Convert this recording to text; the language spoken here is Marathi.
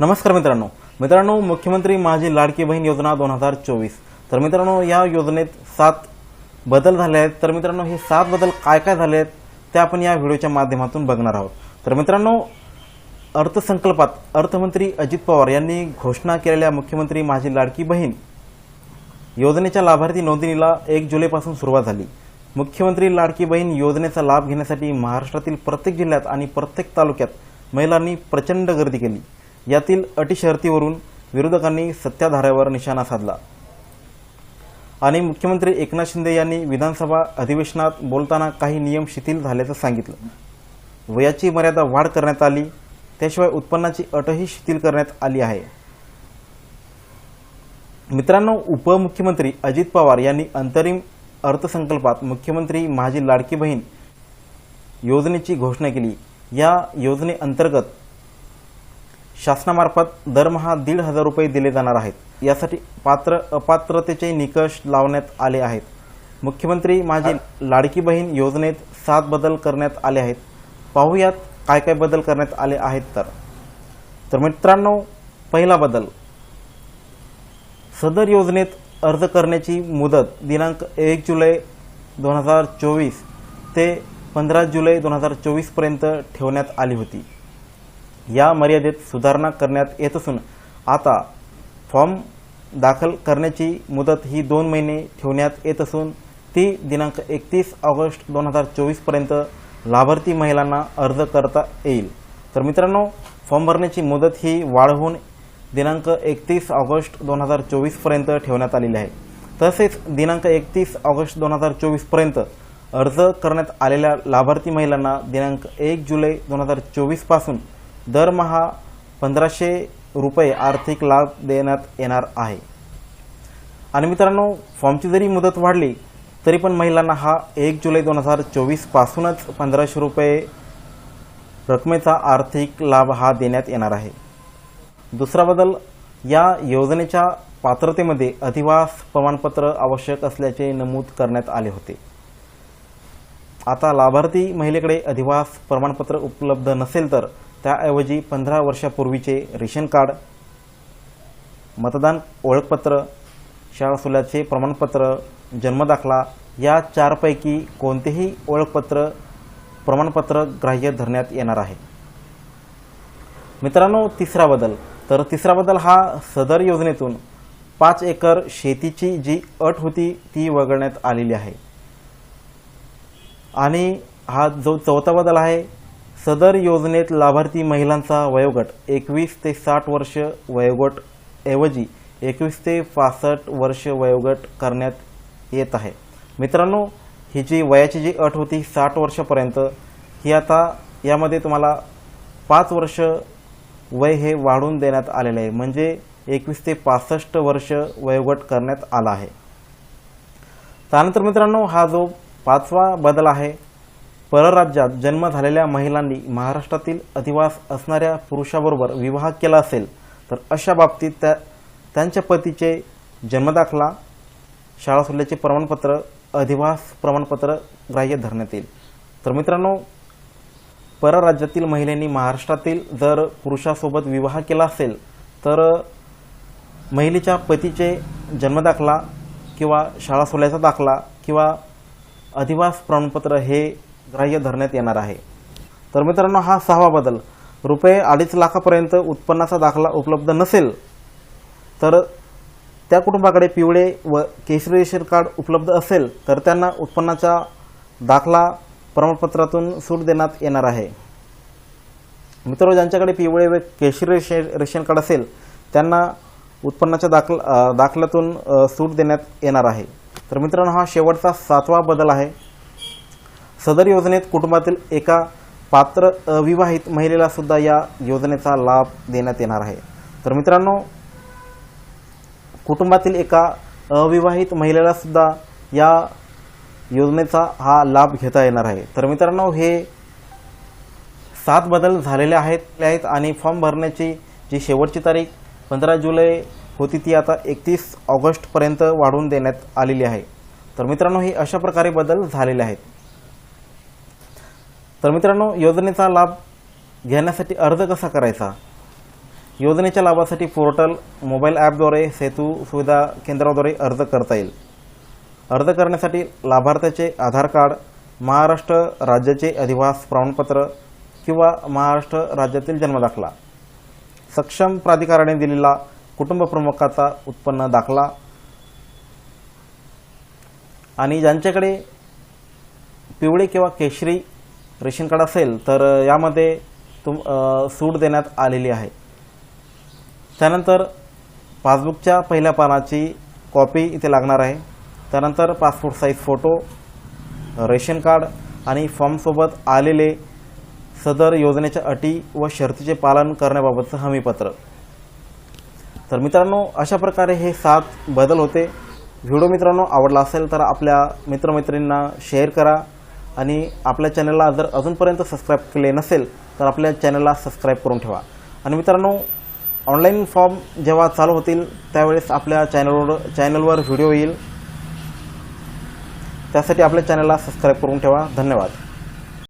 नमस्कार मित्रांनो. मित्रांनो मुख्यमंत्री माझी लाडकी बहीण योजना दोन हजार चोवीस. तर मित्रांनो या योजनेत सात बदल झाले आहेत. तर मित्रांनो हे सात बदल काय काय झाले आहेत ते आपण या व्हिडिओच्या माध्यमातून बघणार आहोत. तर मित्रांनो अर्थसंकल्पात अर्थमंत्री अजित पवार यांनी घोषणा केलेल्या मुख्यमंत्री माझी लाडकी बहीण योजनेच्या लाभार्थी नोंदणीला एक जुलैपासून सुरुवात झाली. मुख्यमंत्री लाडकी बहीण योजनेचा लाभ घेण्यासाठी महाराष्ट्रातील प्रत्येक जिल्ह्यात आणि प्रत्येक तालुक्यात महिलांनी प्रचंड गर्दी केली. यातील अटी शर्तीवरून विरोधकांनी सत्ताधाऱ्यावर निशाणा साधला. आणि मुख्यमंत्री एकनाथ शिंदे यांनी विधानसभा अधिवेशनात बोलताना काही नियम शिथिल झाल्याचं सांगितलं. वयाची मर्यादा वाढ करण्यात आली त्याशिवाय उत्पन्नाची अटही शिथिल करण्यात आली आहे. मित्रांनो उपमुख्यमंत्री अजित पवार यांनी अंतरिम अर्थसंकल्पात मुख्यमंत्री माझी लाडकी बहीण योजनेची घोषणा केली. या योजनेअंतर्गत शासनामार्फत दरमहा दीड हजार रुपये दिले जाणार आहेत. यासाठी पात्र अपात्रतेचे निकष लावण्यात आले आहेत. मुख्यमंत्री माझी लाडकी बहीण योजनेत सात बदल करण्यात आले आहेत. पाहूयात काय काय बदल करण्यात आले आहेत तर. तर मित्रांनो पहिला बदल. सदर योजनेत अर्ज करण्याची मुदत दिनांक एक जुलै दोन हजार चोवीस ते पंधरा जुलै दोन हजार चोवीसपर्यंत ठेवण्यात आली होती. या मर्यादेत सुधारणा करण्यात येत असून आता फॉर्म दाखल करण्याची मुदत ही दोन महिने ठेवण्यात येत असून ती दिनांक एकतीस ऑगस्ट दोन हजार चोवीसपर्यंत लाभार्थी महिलांना अर्ज करता येईल. तर मित्रांनो फॉर्म भरण्याची मुदत ही वाढवून दिनांक एकतीस ऑगस्ट दोन हजार चोवीसपर्यंत ठेवण्यात आलेली आहे. तसेच दिनांक एकतीस ऑगस्ट दोन हजार चोवीसपर्यंत अर्ज करण्यात आलेल्या लाभार्थी महिलांना दिनांक एक जुलै दोन हजार चोवीसपासून दरमहा पंधराशे रुपये आर्थिक लाभ देण्यात येणार आहे. आणि मित्रांनो फॉर्मची जरी मुदत वाढली तरी पण महिलांना हा एक जुलै दोन हजार चोवीसपासूनच पंधराशे रुपये रकमेचा आर्थिक लाभ हा देण्यात येणार आहे. दुसरा बदल या योजनेच्या पात्रतेमध्ये अधिवास प्रमाणपत्र आवश्यक असल्याचे नमूद करण्यात आले होते. आता लाभार्थी महिलेकडे अधिवास प्रमाणपत्र उपलब्ध नसेल तर त्याऐवजी पंधरा वर्षापूर्वीचे रेशन कार्ड मतदान ओळखपत्र शाळा सुल्याचे प्रमाणपत्र जन्मदाखला या चारपैकी कोणतेही ओळखपत्र प्रमाणपत्र ग्राह्य धरण्यात येणार आहे. मित्रांनो तिसरा बदल. तर तिसरा बदल हा सदर योजनेतून पाच एकर शेतीची जी अट होती ती वगळण्यात आलेली आहे. आणि हा जो चौथा बदल आहे सदर योजनेत लाभार्थी महिलांचा वयोगट एकवीस ते साठ वर्ष वयोगट ऐवजी एकवीस ते पासष्ट वर्ष वयोगट करण्यात येत आहे. मित्रांनो ही जी वयाची जी अट होती साठ वर्षापर्यंत ही आता यामध्ये तुम्हाला पाच वर्ष वय हे वाढून देण्यात आलेले आहे. म्हणजे एकवीस ते पासष्ट वर्ष वयोगट करण्यात आला आहे. त्यानंतर मित्रांनो हा जो पाचवा बदल आहे परराज्यात जन्म झालेल्या महिलांनी महाराष्ट्रातील अधिवास असणाऱ्या पुरुषाबरोबर विवाह केला असेल तर अशा बाबतीत त्या त्यांच्या पतीचे जन्मदाखला शाळा सोडल्याचे प्रमाणपत्र अधिवास प्रमाणपत्र ग्राह्य धरण्यात येईल. तर मित्रांनो परराज्यातील महिलांनी महाराष्ट्रातील जर पुरुषासोबत विवाह केला असेल तर महिलेच्या पतीचे जन्मदाखला किंवा शाळा सोडल्याचा दाखला किंवा अधिवास प्रमाणपत्र हे ग्राह्य धरण्यात येणार आहे. तर मित्रांनो हा सहावा बदल. रुपये अडीच लाखापर्यंत उत्पन्नाचा दाखला उपलब्ध नसेल तर त्या कुटुंबाकडे पिवळे व केशरी रेशन कार्ड उपलब्ध असेल तर त्यांना उत्पन्नाचा दाखला प्रमाणपत्रातून सूट देण्यात येणार आहे. मित्रांनो ज्यांच्याकडे पिवळे व केशरी रेशन रेशन कार्ड असेल त्यांना उत्पन्नाच्या दाखल दाखल्यातून सूट देण्यात येणार आहे. तर मित्रांनो हा शेवटचा सातवा बदल आहे. सदर योजनेत कुटुंबातील एका पात्र अविवाहित महिलेला सुद्धा या योजनेचा लाभ देण्यात येणार आहे. तर मित्रांनो कुटुंबातील एका अविवाहित महिलेला सुद्धा या योजनेचा हा लाभ घेता येणार आहे. तर मित्रांनो हे सात बदल झालेले आहेत आहेत आणि फॉर्म भरण्याची जी शेवटची तारीख पंधरा जुलै होती ती आता एकतीस ऑगस्टपर्यंत वाढवून देण्यात आलेली आहे. तर मित्रांनो हे अशा प्रकारे बदल झालेले आहेत. तर मित्रांनो योजनेचा लाभ घेण्यासाठी अर्ज कसा करायचा? योजनेच्या लाभासाठी पोर्टल मोबाईल ॲपद्वारे सेतू सुविधा केंद्राद्वारे अर्ज करता येईल. अर्ज करण्यासाठी लाभार्थ्याचे आधार कार्ड महाराष्ट्र राज्याचे अधिवास प्रमाणपत्र किंवा महाराष्ट्र राज्यातील जन्मदाखला सक्षम प्राधिकाराने दिलेला कुटुंब प्रमुखाचा उत्पन्न दाखला आणि ज्यांच्याकडे पिवळे किंवा केशरी रेशन कार्ड असेल तर यामध्ये तुम सूट देण्यात आलेली आहे. त्यानंतर पासबुकच्या पहिल्या पानाची कॉपी इथे लागणार आहे. त्यानंतर passport size photo ration card आणि फॉर्मसोबत आलेले सदर योजनेच्या अटी व शर्तीचे पालन करण्याबाबतचं हमीपत्र. तर मित्रांनो अशा प्रकारे हे सात बदल होते. व्हिडिओ मित्रांनो आवडला असेल तर आपल्या मित्रमैत्रिणींना शेअर करा. आणि आपल्या चॅनलला जर अजूनपर्यंत सबस्क्राईब केले नसेल तर आपल्या चॅनलला सबस्क्राईब करून ठेवा. आणि मित्रांनो ऑनलाईन फॉर्म जेव्हा चालू होतील त्यावेळेस आपल्या चॅनलवर चॅनलवर व्हिडिओ येईल. त्यासाठी आपल्या चॅनलला सबस्क्राईब करून ठेवा. धन्यवाद.